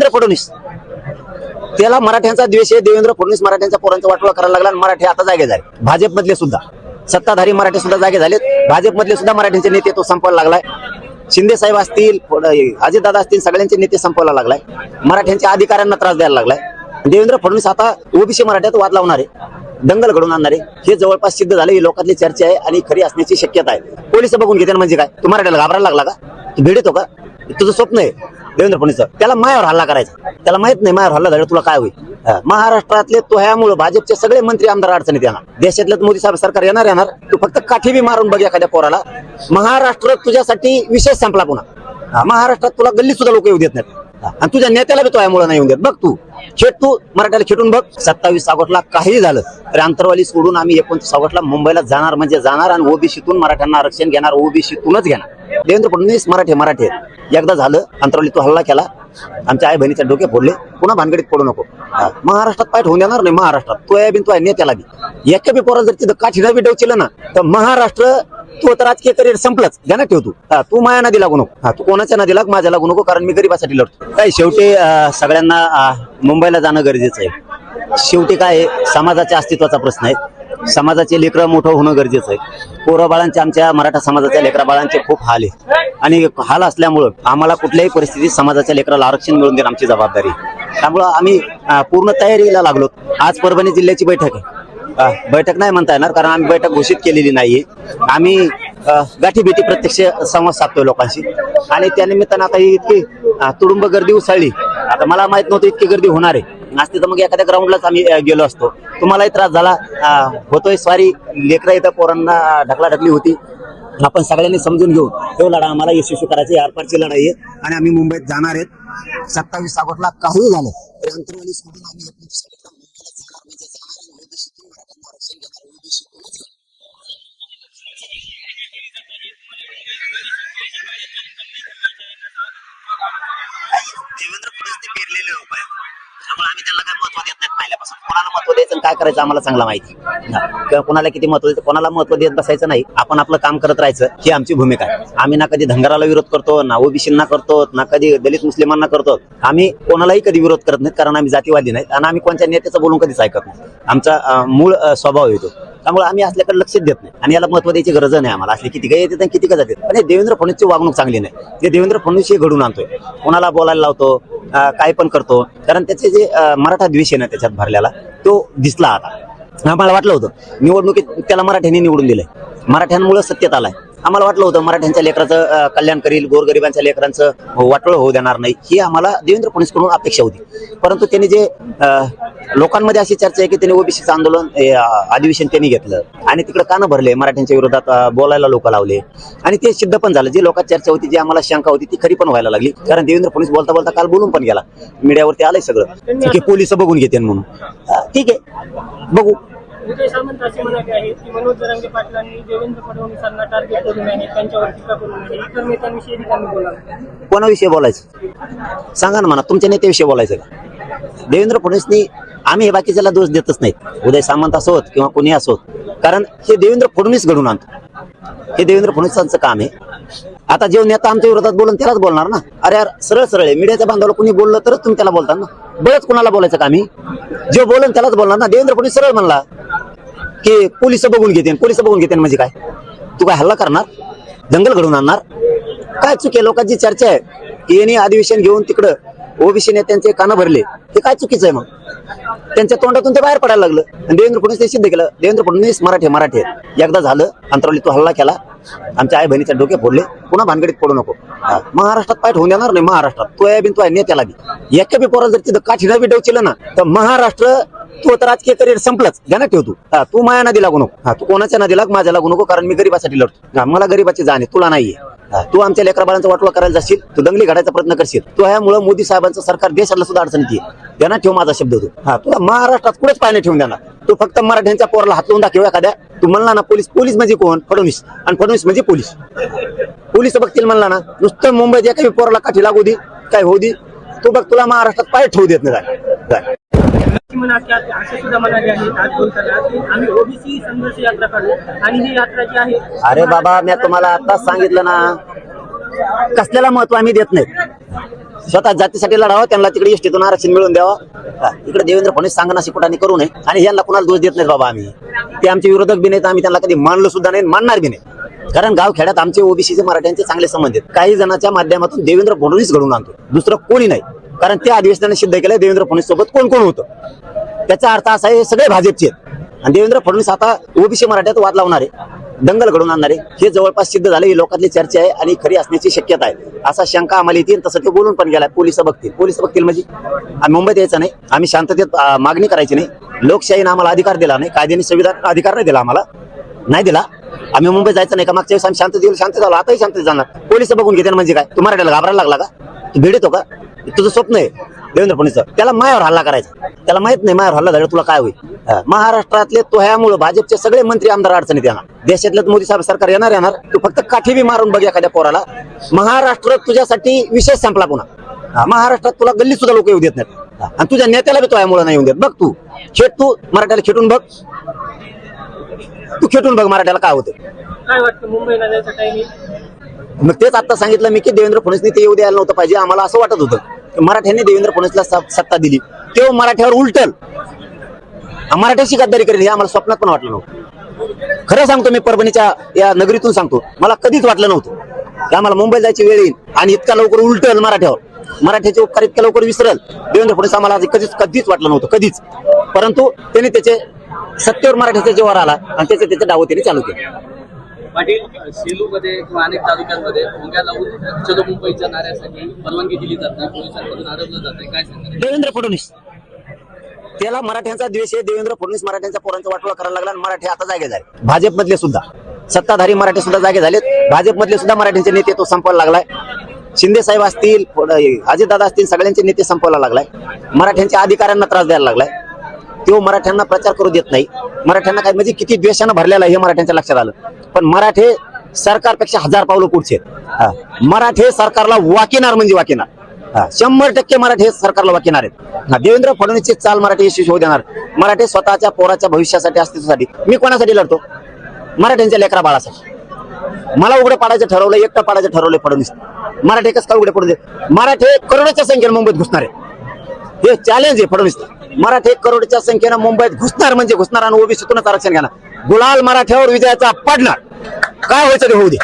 देवेंद्र फडणवीस. त्याला मराठ्यांचा द्वेष आहे देवेंद्र फडणवीस मराठ्यांच्या पोरांचा वाटोळा करायला लागला आणि मराठी आता जागे झाले. भाजपमधले सुद्धा. सत्ताधारी मराठी सुद्धा जागे झालेत. भाजपमधले सुद्धा मराठ्यांचे नेते तो संपवायला लागलाय. शिंदे साहेब असतील अजितदादा असतील सगळ्यांचे नेते संपवायला लागलाय. मराठ्यांच्या अधिकाऱ्यांना त्रास द्यायला लागलाय. देवेंद्र फडणवीस आता ओबीसी मराठ्यात वाद लावणारे दंगल घडून आणणारे हे जवळपास सिद्ध झाले. ही लोकांतली चर्चा आहे आणि खरी असण्याची शक्यता आहे. पोलीस बघून घेते म्हणजे काय? तू मराठ्याला घाबरायला लागला का? तू भेट येतो का? तुझं स्वप्न आहे. देवेंद्र फडणवीस त्याला मायावर हल्ला करायचा. त्याला माहीत नाही मायावर हल्ला झाला तुला काय होईल. महाराष्ट्रातले तो ह्यामुळे भाजपचे सगळे मंत्री आमदार अडचणीत येणार. देशातलं मोदी साहेब सरकार येणार येणार. तू फक्त काठीबी मारून बघ एखाद्या पोराला. महाराष्ट्र तुझ्यासाठी विशेष संपला पुन्हा. महाराष्ट्रात तुला गल्ली सुद्धा लोक येऊ देत नाहीत. आणि तुझ्या नेत्याला बी तो यामुळे नाही येऊन देत. बघ तू. खेट तू मराठ्याला खेटून बघ. सत्तावीस ऑगस्टला काही झालं तरी अंतरवाली सोडून आम्ही एकोणतीस ऑगस्टला मुंबईला जाणार म्हणजे जाणार आणि ओबीसीतून मराठ्यांना आरक्षण घेणार ओबीसीतूनच घेणार. देवेंद्र फडणवीस मराठी मराठे एकदा झालं अंतरावली तू हल्ला केला. आमच्या आई बहिणीच्या डोके फोडले. पुन्हा भानगडीत पडू नको. महाराष्ट्रात पाठ होऊन देणार नाही महाराष्ट्रात. तो या बिन तू आहे नेत्याला बी. एका बी पोरा जर तिथं काठीला बी डवचिलं ना तर महाराष्ट्र तू आता राजकीय करिअर संपलंच. ध्यानात ठेव तू. हा, तू माया नदी लागू नको. हा, तू कोणाच्या नदी लाग माझ्या लागू नको कारण मी गरीबासाठी लढतो. काय शेवटी सगळ्यांना मुंबईला जाणं गरजेचं आहे. शेवटी काय आहे, समाजाच्या अस्तित्वाचा प्रश्न आहे. समाजाचे लेकरं मोठं होणं गरजेचं आहे. पोरं बाळांचे आमच्या मराठा समाजाच्या लेकरा बाळांचे खूप हाल आहे. आणि हाल असल्यामुळं आम्हाला कुठल्याही परिस्थितीत समाजाच्या लेकराला आरक्षण मिळून देणं आमची जबाबदारी त्यामुळं आम्ही पूर्ण तयारीला लागलो. आज परभणी जिल्ह्याची बैठक आहे. बैठक नाही म्हणता येणार कारण आम्ही बैठक घोषित केलेली नाहीये. आम्ही गाठी गाठीभेटी प्रत्यक्ष संवाद साधतोय लोकांशी. आणि त्यानिमित्तानं आता ही इतकी तुडुंब गर्दी उसळली. आता मला माहीत नव्हतं इतकी गर्दी होणार आहे. आज तर मग एखाद्या ग्राउंडलाच आम्ही गेलो असतो. तुम्हालाही त्रास झाला. होतोय स्वारी. लेकरा इथं पोरांना ढकला ढकली होती. आपण सगळ्यांनी समजून घेऊ. तो लढा आम्हाला यशस्वी करायची आरपारची लढाई आहे. आणि आम्ही मुंबईत जाणार आहेत. सत्तावीस ऑगस्टला काही झालं. तरी अंतरवाली सोडून आम्ही देवेंद्र फडणवीस पेरलेले उपाय त्यामुळे आम्ही त्यांना काय महत्त्व देत नाही पहिल्यापासून? कोणाला महत्त्व द्यायचं आणि काय करायचं आम्हाला चांगला माहिती. किंवा कोणाला किती महत्त्व द्यायचं कोणाला महत्त्व देत बसायचं नाही. आपण आपलं काम करत राहायचं ही आमची भूमिका आहे. आम्ही ना कधी धंगराला विरोध करतो ना ओबीसींना करतो ना कधी दलित मुस्लिमांना करतो. आम्ही कोणालाही कधी विरोध करत नाहीत कारण आम्ही जातीवादी नाहीत आणि आम्ही कोणत्या नेत्याचं बोलून कधीच ऐकत नाही. आमचा मूळ स्वभाव येतो त्यामुळे आम्ही असल्याकडे लक्ष देत नाही. आणि याला महत्त्व द्यायची गरज नाही आम्हाला. असले किती काही येतात आणि किती काय जातात पण हे देवेंद्र फडणवीसची वागणूक चांगली नाही. ते देवेंद्र फडणवीस हे घडून आणतोय. कोणाला बोलायला लावतो? काय पण करतो. कारण त्याचे जे मराठा द्वेष आहे ना त्याच्यात भरलेला तो दिसला आता. आम्हाला वाटलं होतं निवडणुकीत त्याला मराठ्यांनी निवडून दिलंय. मराठ्यांमुळे सत्तेत आलाय. आम्हाला वाटलं होतं मराठ्यांच्या लेकराचं कल्याण करील गोरगरिबांच्या लेकरांचं वाटोळ होऊ देणार नाही. ही आम्हाला देवेंद्र फडणवीसकडून अपेक्षा होती. परंतु त्यांनी जे लोकांमध्ये अशी चर्चा आहे की त्यांनी ओबीसीचं आंदोलन अधिवेशन त्यांनी घेतलं. आणि तिकडे कानं भरले मराठ्यांच्या विरोधात बोलायला लोक लावले. आणि ते सिद्ध पण झालं. जी लोकात चर्चा होती जी आम्हाला शंका होती ती खरी पण व्हायला लागली. कारण देवेंद्र फडणवीस बोलता बोलता काल बोलून पण गेला. मीडियावरती आलंय सगळं. की पोलीस बघून घेते म्हणून. ठीक आहे. बघू. उदय सामंत असे म्हणाले आहेत की मनोज जरांगे पाटलांनी देवेंद्र फडणवीसांना टार्गेट करून आहे त्यांच्यावर टीका करून आहे. इतर नेत्यांविषयी त्यांनी बोलावं. कोणाविषयी बोलायचं? सांगा ना म्हणा तुमच्या नेत्याविषयी बोलायचं का? देवेंद्र फडणवीसनी आम्ही हे बाकीच्याला दोष देतच नाहीत. उदय सामंत असोत किंवा कोणी असोत. कारण हे देवेंद्र फडणवीस घडून आणतो. हे देवेंद्र फडणवीसांचं काम आहे. आता जे नेता आमच्या विरोधात बोलून त्यालाच बोलणार ना? अरे यार सरळ सरळ आहे. मीडियाच्या बांधवाला कुणी बोललं तरच तुम्ही त्याला बोलता ना? बरंच कुणाला बोलायचं का आम्ही? जेव्हा बोलून त्यालाच बोलणार ना? देवेंद्र फडणवीस सरळ म्हणला की पोलीस बघून घेते पोलीस बघून घेते म्हणजे काय? तू काय हल्ला करणार? दंगल घडवून आणणार? काय चुकी लोकांची चर्चा आहे. की यांनी अधिवेशन घेऊन तिकडं ओबीसी नेत्यांचे कानं भरले. हे काय चुकीचं आहे मग? त्यांच्या तोंडातून ते बाहेर पडायला लागलं. आणि देवेंद्र फडणवीस ते सिद्ध केलं. देवेंद्र फडणवीस मराठी मराठी. एकदा झालं अंतरावली तू हल्ला केला. आमच्या आई बहिणीचे डोके फोडले. पुन्हा भानगडीत पडू नको. महाराष्ट्रात पाय ठेवून देणार नाही महाराष्ट्रात. तो आहे बिन तो आहे नेत्याला बी. एका बी जर तिथं काठीला बी डोचिलं ना तर महाराष्ट्र तू तर राजकीय करिअर संपलंच. ना ठेव तू. तू माया नदी लागू नको. हा, तू कोणाच्या नदी लाग? माझ्या लागू नको कारण मी गरीबासाठी लढतो. मला गरीबाची जाण आहे तुला नाहीये. तू आमच्या लेकरा बाळांचा वाटोळा करायला जाशील तू दंगली घडायचा प्रयत्न करशील. तू ह्यामुळे मोदी साहेबांचं सरकार देशाला सुद्धा अडचणीत येईल त्यांना ठेव माझा शब्द तू. हा तुला महाराष्ट्रात कुठेच पायने ठेवून देणार. तू फक्त मराठ्यांच्या पोराला हात लावून दाखव एखाद्या. तू म्हणला ना पोलीस पोलीस म्हणजे कोण? फडणवीस. आणि फडणवीस म्हणजे पोलीस. पोलीस बघतील म्हणला ना नुसतं मुंबईत एका पोराला काठी लागू दे काय होऊ दे. तू बघ तुला महाराष्ट्रात पाय ठेवू देत नाही. आहे अरे बाबा मी तुम्हाला आताच सांगितलं ना. कसल्याला महत्त्व आम्ही देत नाही स्वतः जातीसाठी लढावं त्यांना तिकडे एसटीतून आरक्षण मिळवून द्यावं. इकडे देवेंद्र फडणवीस सांगणं शिकुटाने करू नये. आणि यांना कुणाला दोष देत नाहीत बाबा आम्ही. ते आमचे विरोधक बी नाहीत आम्ही त्यांना कधी मानलं सुद्धा नाही मानणार बी नाही. कारण गावखेड्यात आमचे ओबीसीचे मराठ्यांचे चांगले संबंध आहेत. काही जणांच्या माध्यमातून देवेंद्र फडणवीस घडून आणतो. दुसरं कोणी नाही. कारण त्या अधिवेशनाने सिद्ध केलं देवेंद्र फडणवीस सोबत कोण कोण होतं? त्याचा अर्थ असा आहे सगळे भाजपचे आहेत. आणि देवेंद्र फडणवीस आता ओबीसी मराठ्यात वाद लावणारे दंगल घडून आणणारे हे जवळपास सिद्ध झाले ही लोकांतली चर्चा आहे आणि खरी असण्याची शक्यता आहे. असा शंका आम्हाला येतील तसं ते बोलून पण गेलाय पोलीस बघतील. पोलीस बघतील म्हणजे? आम्ही मुंबईत यायचं नाही आम्ही शांततेत मागणी करायची नाही. लोकशाहीने आम्हाला अधिकार दिला नाही कायद्याने संविधान अधिकार नाही दिला आम्हाला. नाही दिला. आम्ही मुंबईत जायचं नाही का? मागच्या वेळेस आम्ही शांततेत शांत झालो आताही शांत जाणार. पोलीस बघून घेते म्हणजे काय? तू घाबरायला लागला का? तू येतो का? तुझं स्वप्न आहे देवेंद्र फडणवीस त्याला मायावर हल्ला करायचा. त्याला माहीत नाही मायावर हल्ला झाला तुला काय होईल? महाराष्ट्रातले तो ह्यामुळे भाजपचे सगळे मंत्री आमदार अडचणीत येणार. देशातलं मोदी साहेब सरकार येणार येणार. तू फक्त काठी बी मारून बघ एखाद्या पोराला. महाराष्ट्र तुझ्यासाठी विशेष संपला पुन्हा. महाराष्ट्रात तुला गल्ली सुद्धा लोक येऊ देत नाहीत. आणि तुझ्या नेत्याला बी तोह्यामुळे नाही येऊ देत. बघ तू. खेट तू. मराठ्याला खेटून बघ. तू खेटून बघ मराठ्याला काय होते काय वाटतं मुंबईला जायचं मग तेच आता सांगितलं मी की देवेंद्र फडणवीसनी ते येऊ द्यायला नव्हतं पाहिजे. आम्हाला असं वाटत होतं. मराठ्यांनी देवेंद्र फडणवीसला सत्ता दिली. तेव्हा मराठ्यावर उलटल. मराठ्याशी गद्दारी करेल हे आम्हाला स्वप्नात पण वाटलं नव्हतं. खरं सांगतो मी परभणीच्या या नगरीतून सांगतो. मला कधीच वाटलं नव्हतं की आम्हाला मुंबईला जायची वेळ येईल आणि इतका लवकर उलटल मराठ्यावर. मराठ्याचे उपकार इतक्या लवकर विसरल. देवेंद्र फडणवीस आम्हाला कधीच कधीच वाटलं नव्हतं. कधीच. परंतु त्यांनी त्याचे सत्तेवर मराठ्याचा जेव्हा आला आणि त्याचे त्याचे डाव त्यांनी चालू केले. पाटील सेलूमध्ये किंवा अनेक तालुक्यांमध्ये भोंग्या लावून चलो मुंबईच्या नाऱ्यासाठी परवानगी दिली जात नाही पोलिसांकडून अडवलं जात नाही. काय सांगणार? देवेंद्र फडणवीस. त्याला मराठ्यांचा द्वेष आहे. देवेंद्र फडणवीस मराठ्यांच्या पोरांचा वाटोळा करायला लागला आणि मराठी आता जागे झाले. भाजपमधले सुद्धा. सत्ताधारी मराठी सुद्धा जागे झालेत. भाजपमधले सुद्धा मराठ्यांचे नेते तो संपवायला लागलाय. शिंदे साहेब असतील अजितदादा असतील सगळ्यांचे नेते संपवायला लागलाय. मराठ्यांच्या अधिकाऱ्यांना त्रास द्यायला लागलाय. तो मराठ्यांना प्रचार करू देत नाही. मराठ्यांना काय म्हणजे किती द्वेषानं भरलेला आहे हे मराठ्यांच्या लक्षात आलं. पण मराठे सरकारपेक्षा हजार पावलं पुढचे आहेत. मराठे सरकारला वाकिनार म्हणजे वाकिनार. शंभर टक्के मराठे सरकारला वाकिनार आहेत. हा. देवेंद्र फडणवीसची चाल मराठी यशस्वी होऊ देणार. मराठे स्वतःच्या पोराच्या भविष्यासाठी अस्तित्वासाठी. मी कोणासाठी लढतो? मराठ्यांच्या लेकरा बाळासाठी. मला उघडं पाडायचं ठरवलं एकटं पाडायचं ठरवलं फडणवीस. मराठे कसं काय उघडे पडू दे? मराठे करोडोच्या संख्येने मुंबईत घुसणार आहे हे चॅलेंज आहे फडणवीस मराठे करोडच्या संख्येनं मुंबईत घुसणार म्हणजे घुसणार आणि ओबीसीतूनच आरक्षण घेणार. गुलाल मराठ्यावर विजयाचा पडणार. काय व्हायचं ते होऊ दे.